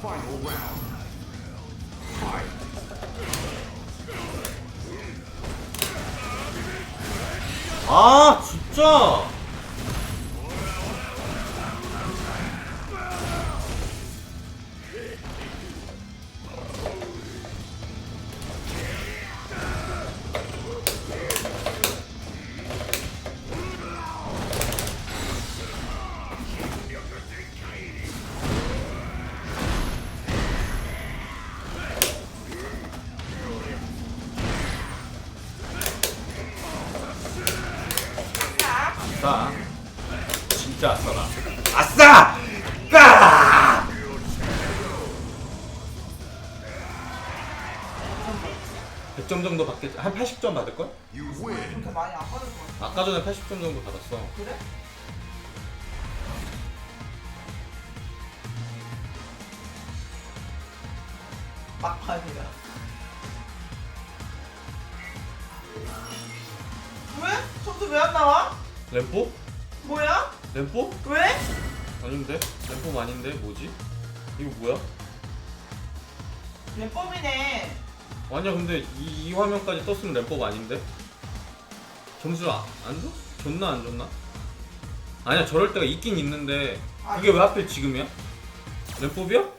Final round. 아 진짜 아싸 진짜 아싸다 아싸 까 100점 정도 받겠지 한 80점 받을걸? 그렇게 많이 안 받을 것 같아. 아까 전에 80점 정도 받았어 그래? 막판이다. 왜? 점수 왜 안 나와? 램포? 뭐야? 램포? 왜? 아닌데? 램포 아닌데? 뭐지? 이거 뭐야? 램범이네. 아니야 근데 이, 이 화면까지 떴으면 램법 아닌데? 점수를 아, 안 줘? 줬나 안 줬나? 아니야 저럴 때가 있긴 있는데 그게 왜 하필 지금이야? 램법이야?